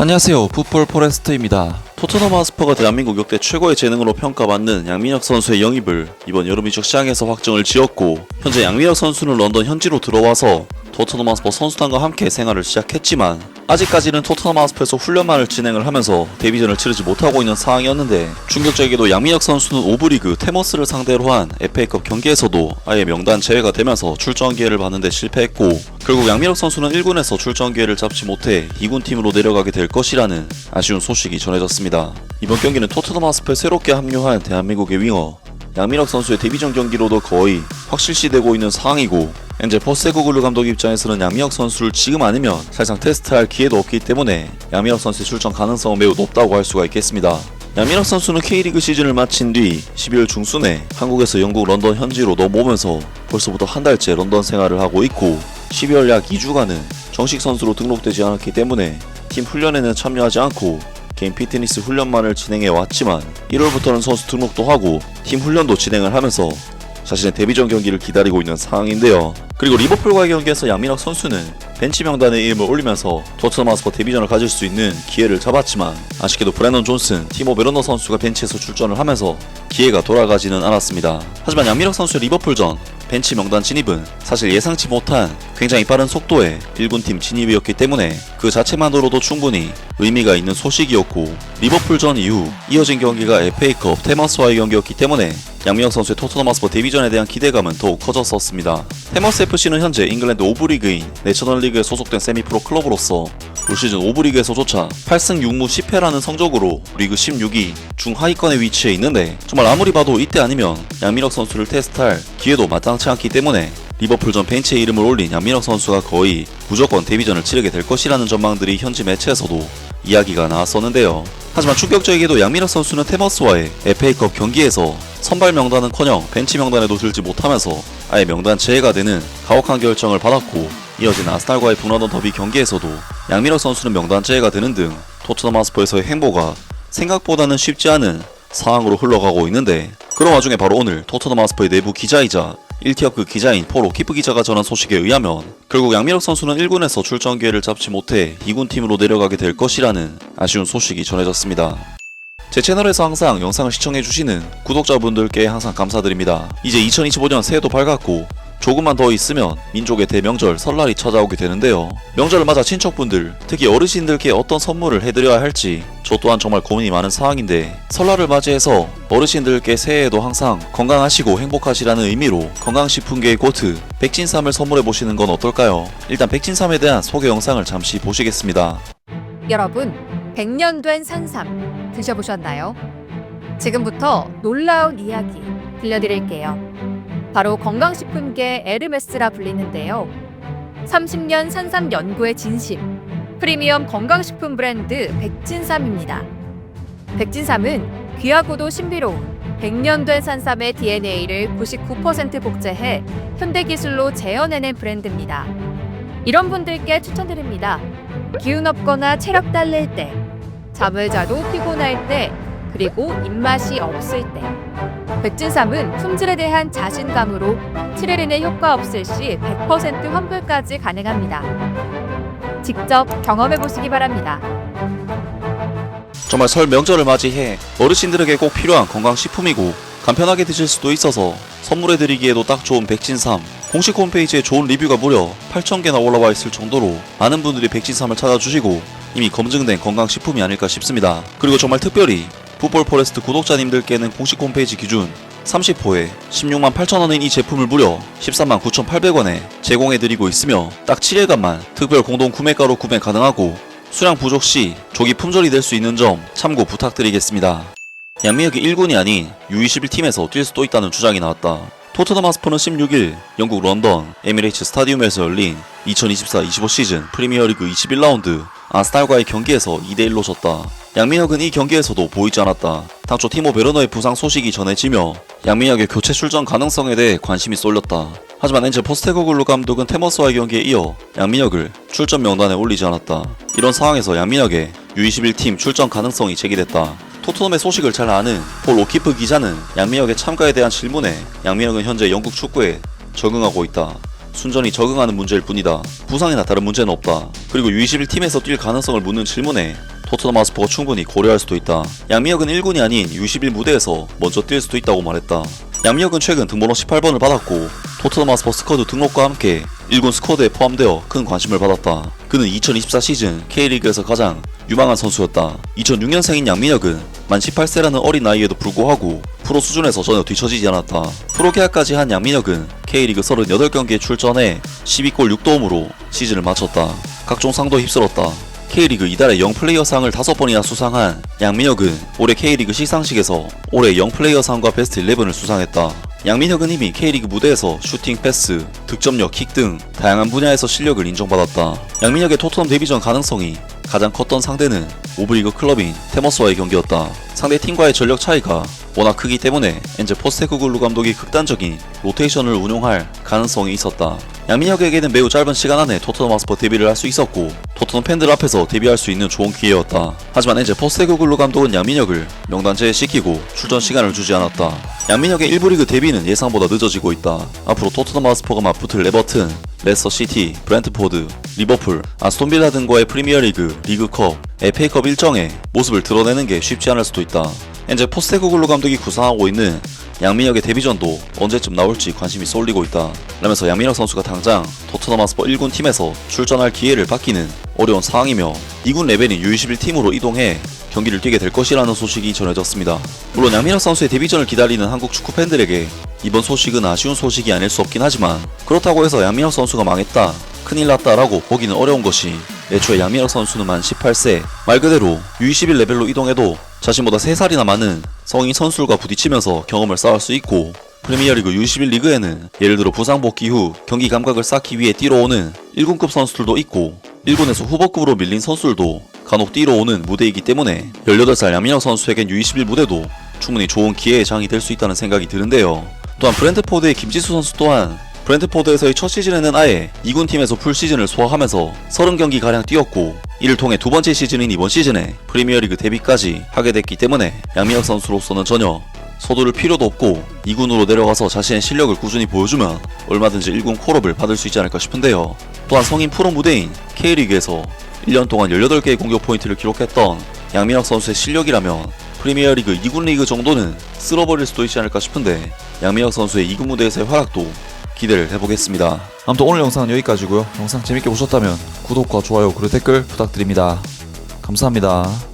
안녕하세요. 풋볼 포레스트입니다. 토트넘 하스퍼가 대한민국 역대 최고의 재능으로 평가받는 양민혁 선수의 영입을 이번 여름 이적 시장에서 확정을 지었고 현재 양민혁 선수는 런던 현지로 들어와서 토트넘 하스퍼 선수단과 함께 생활을 시작했지만 아직까지는 토트넘 하스퍼에서 훈련만을 진행을 하면서 데뷔전을 치르지 못하고 있는 상황이었는데 충격적이게도 양민혁 선수는 오브리그 테머스를 상대로 한 FA컵 경기에서도 아예 명단 제외가 되면서 출전 기회를 받는데 실패했고 결국 양민혁 선수는 1군에서 출전 기회를 잡지 못해 2군 팀으로 내려가게 될 것이라는 아쉬운 소식이 전해졌습니다. 이번 경기는 토트넘 하스퍼에 새롭게 합류한 대한민국의 윙어 양민혁 선수의 데뷔전 경기로도 거의 확실시되고 있는 상황이고 현재 포세고글루 감독 입장에서는 양민혁 선수를 지금 아니면 사실상 테스트할 기회도 없기 때문에 양민혁 선수의 출전 가능성은 매우 높다고 할 수가 있겠습니다. 양민혁 선수는 K리그 시즌을 마친 뒤 12월 중순에 한국에서 영국 런던 현지로 넘어오면서 벌써부터 한 달째 런던 생활을 하고 있고 12월 약 2주간은 정식 선수로 등록되지 않았기 때문에 팀 훈련에는 참여하지 않고 개인 피트니스 훈련만을 진행해 왔지만 1월부터는 선수 등록도 하고 팀 훈련도 진행을 하면서 자신의 데뷔전 경기를 기다리고 있는 상황인데요. 그리고 리버풀과의 경기에서 양민혁 선수는 벤치 명단에 이름을 올리면서 토트넘 하스퍼 데뷔전을 가질 수 있는 기회를 잡았지만 아쉽게도 브레넌 존슨, 티모 베르너 선수가 벤치에서 출전을 하면서 기회가 돌아가지는 않았습니다. 하지만 양민혁 선수의 리버풀전 벤치 명단 진입은 사실 예상치 못한 굉장히 빠른 속도의 1군 팀 진입이었기 때문에 그 자체만으로도 충분히 의미가 있는 소식이었고 리버풀전 이후 이어진 경기가 FA컵 테머스와의 경기였기 때문에 양민혁 선수의 토트넘 하스퍼 데뷔전에 대한 기대감은 더욱 커졌었습니다. 테머스 FC는 현재 잉글랜드 5부 리그인 내셔널 리그에 소속된 세미프로 클럽으로서 올 시즌 5부 리그에서조차 8승 6무 10패라는 성적으로 리그 16위 중하위권에 위치해 있는데 정말 아무리 봐도 이때 아니면 양민혁 선수를 테스트할 기회도 마땅치 않기 때문에 리버풀전 벤치에 이름을 올린 양민혁 선수가 거의 무조건 데뷔전을 치르게 될 것이라는 전망들이 현지 매체에서도 이야기가 나왔었는데요. 하지만 충격적이게도 양민혁 선수는 테머스와의 FA컵 경기에서 선발 명단은커녕 벤치 명단에도 들지 못하면서 아예 명단 제외가 되는 가혹한 결정을 받았고 이어진 아스날과의 북런던 더비 경기에서도 양민혁 선수는 명단 제외가 되는 등 토트넘 하스퍼에서의 행보가 생각보다는 쉽지 않은 상황으로 흘러가고 있는데 그런 와중에 바로 오늘 토트넘 하스퍼의 내부 기자이자 1티어급 기자인 폴 오키프 기자가 전한 소식에 의하면 결국 양민혁 선수는 1군에서 출전 기회를 잡지 못해 2군 팀으로 내려가게 될 것이라는 아쉬운 소식이 전해졌습니다. 제 채널에서 항상 영상을 시청해주시는 구독자분들께 항상 감사드립니다. 이제 2025년 새해도 밝았고 조금만 더 있으면 민족의 대명절 설날이 찾아오게 되는데요. 명절을 맞아 친척분들, 특히 어르신들께 어떤 선물을 해드려야 할지 저 또한 정말 고민이 많은 상황인데 설날을 맞이해서 어르신들께 새해에도 항상 건강하시고 행복하시라는 의미로 건강식품계의 고트 백진삼을 선물해 보시는 건 어떨까요? 일단 백진삼에 대한 소개 영상을 잠시 보시겠습니다. 여러분, 100년 된 산삼 드셔보셨나요? 지금부터 놀라운 이야기 들려드릴게요. 바로 건강식품계 에르메스라 불리는데요. 30년 산삼 연구의 진심, 프리미엄 건강식품 브랜드 백진삼입니다. 백진삼은 귀하고도 신비로운 100년 된 산삼의 DNA를 99% 복제해 현대 기술로 재현해낸 브랜드입니다. 이런 분들께 추천드립니다. 기운 없거나 체력 딸릴 때, 잠을 자도 피곤할 때, 그리고 입맛이 없을 때. 백진삼은 품질에 대한 자신감으로 7일인의 효과 없을 시 100% 환불까지 가능합니다. 직접 경험해 보시기 바랍니다. 정말 설 명절을 맞이해 어르신들에게 꼭 필요한 건강식품이고 간편하게 드실 수도 있어서 선물해드리기에도 딱 좋은 백진삼 공식 홈페이지에 좋은 리뷰가 무려 8,000개나 올라와 있을 정도로 많은 분들이 백진삼을 찾아주시고 이미 검증된 건강식품이 아닐까 싶습니다. 그리고 정말 특별히 풋볼 포레스트 구독자님들께는 공식 홈페이지 기준 30호에 16만 8천원인 이 제품을 무려 13만 9,800원에 제공해드리고 있으며 딱 7일간만 특별 공동 구매가로 구매 가능하고 수량 부족 시 조기 품절이 될 수 있는 점 참고 부탁드리겠습니다. 양민혁이 1군이 아닌 U21팀에서 뛸 수도 있다는 주장이 나왔다. 토트넘 하스퍼는 16일 영국 런던 에미레이츠 스타디움에서 열린 2024-25 시즌 프리미어리그 21라운드 아스날과의 경기에서 2대1로 졌다. 양민혁은 이 경기에서도 보이지 않았다. 당초 티모 베르너의 부상 소식이 전해지며 양민혁의 교체 출전 가능성에 대해 관심이 쏠렸다. 하지만 엔젤 포스테고글루 감독은 테머스와의 경기에 이어 양민혁을 출전 명단에 올리지 않았다. 이런 상황에서 양민혁의 U21팀 출전 가능성이 제기됐다. 토트넘의 소식을 잘 아는 폴 오키프 기자는 양민혁의 참가에 대한 질문에 양민혁은 현재 영국 축구에 적응하고 있다. 순전히 적응하는 문제일 뿐이다. 부상이나 다른 문제는 없다. 그리고 U21 팀에서 뛸 가능성을 묻는 질문에 토트넘 하스퍼가 충분히 고려할 수도 있다. 양미혁은 1군이 아닌 U21 무대에서 먼저 뛸 수도 있다고 말했다. 양미혁은 최근 등번호 18번을 받았고 토트넘 하스퍼 스쿼드 등록과 함께 1군 스쿼드에 포함되어 큰 관심을 받았다. 그는 2024 시즌 K리그에서 가장 유망한 선수였다. 2006년생인 양민혁은 만 18세라는 어린 나이에도 불구하고 프로 수준에서 전혀 뒤처지지 않았다. 프로 계약까지 한 양민혁은 K리그 38경기에 출전해 12골 6도움으로 시즌을 마쳤다. 각종 상도 휩쓸었다. K리그 이달의 영플레이어상을 5번이나 수상한 양민혁은 올해 K리그 시상식에서 올해 영플레이어상과 베스트 11을 수상했다. 양민혁은 이미 K리그 무대에서 슈팅, 패스, 득점력, 킥 등 다양한 분야에서 실력을 인정받았다. 양민혁의 토트넘 데뷔 전 가능성이 가장 컸던 상대는 오브리그 클럽인 테머스와의 경기였다. 상대 팀과의 전력 차이가 워낙 크기 때문에 엔제 포스테쿠글루 감독이 극단적인 로테이션을 운용할 가능성이 있었다. 양민혁에게는 매우 짧은 시간 안에 토트넘 하스퍼 데뷔를 할 수 있었고 토트넘 팬들 앞에서 데뷔할 수 있는 좋은 기회였다. 하지만 엔제 포스테쿠글루 감독은 양민혁을 명단제에 시키고 출전 시간을 주지 않았다. 양민혁의 1부 리그 데뷔는 예상보다 늦어지고 있다. 앞으로 토트넘 하스퍼가 맞붙을 레버튼, 레스터 시티, 브랜트포드, 리버풀, 아스톤빌라 등과의 프리미어리그, 리그컵, FA컵 일정에 모습을 드러내는 게 쉽지 않을 수도 있다. 현재 포스테코글루 감독이 구상하고 있는 양민혁의 데뷔전도 언제쯤 나올지 관심이 쏠리고 있다. 라면서 양민혁 선수가 당장 토트넘 하스퍼 1군 팀에서 출전할 기회를 받기는 어려운 상황이며 2군 레벨인 U21 팀으로 이동해 경기를 뛰게 될 것이라는 소식이 전해졌습니다. 물론 양민혁 선수의 데뷔전을 기다리는 한국 축구 팬들에게 이번 소식은 아쉬운 소식이 아닐 수 없긴 하지만 그렇다고 해서 양민혁 선수가 망했다, 큰일 났다라고 보기는 어려운 것이 애초에 양민혁 선수는 만 18세 말 그대로 U21 레벨로 이동해도 자신보다 3살이나 많은 성인 선수들과 부딪히면서 경험을 쌓을 수 있고 프리미어리그 U21 리그에는 예를 들어 부상 복귀 후 경기 감각을 쌓기 위해 뛰러오는 1군급 선수들도 있고 1군에서 후보급으로 밀린 선수들도 간혹 뛰러오는 무대이기 때문에 18살 양민혁 선수에겐 U21 무대도 충분히 좋은 기회의 장이 될 수 있다는 생각이 드는데요. 또한 브랜트포드의 김지수 선수 또한 브랜트포드에서의 첫 시즌에는 아예 2군 팀에서 풀 시즌을 소화하면서 30경기 가량 뛰었고 이를 통해 두 번째 시즌인 이번 시즌에 프리미어리그 데뷔까지 하게 됐기 때문에 양민혁 선수로서는 전혀 서두를 필요도 없고 2군으로 내려가서 자신의 실력을 꾸준히 보여주면 얼마든지 1군 콜업을 받을 수 있지 않을까 싶은데요. 또한 성인 프로 무대인 K리그에서 1년 동안 18개의 공격 포인트를 기록했던 양민혁 선수의 실력이라면 프리미어리그 2군 리그 정도는 쓸어버릴 수도 있지 않을까 싶은데 양민혁 선수의 2군 무대에서의 활약도 기대를 해보겠습니다. 아무튼 오늘 영상은 여기까지고요. 영상 재밌게 보셨다면 구독과 좋아요 그리고 댓글 부탁드립니다. 감사합니다.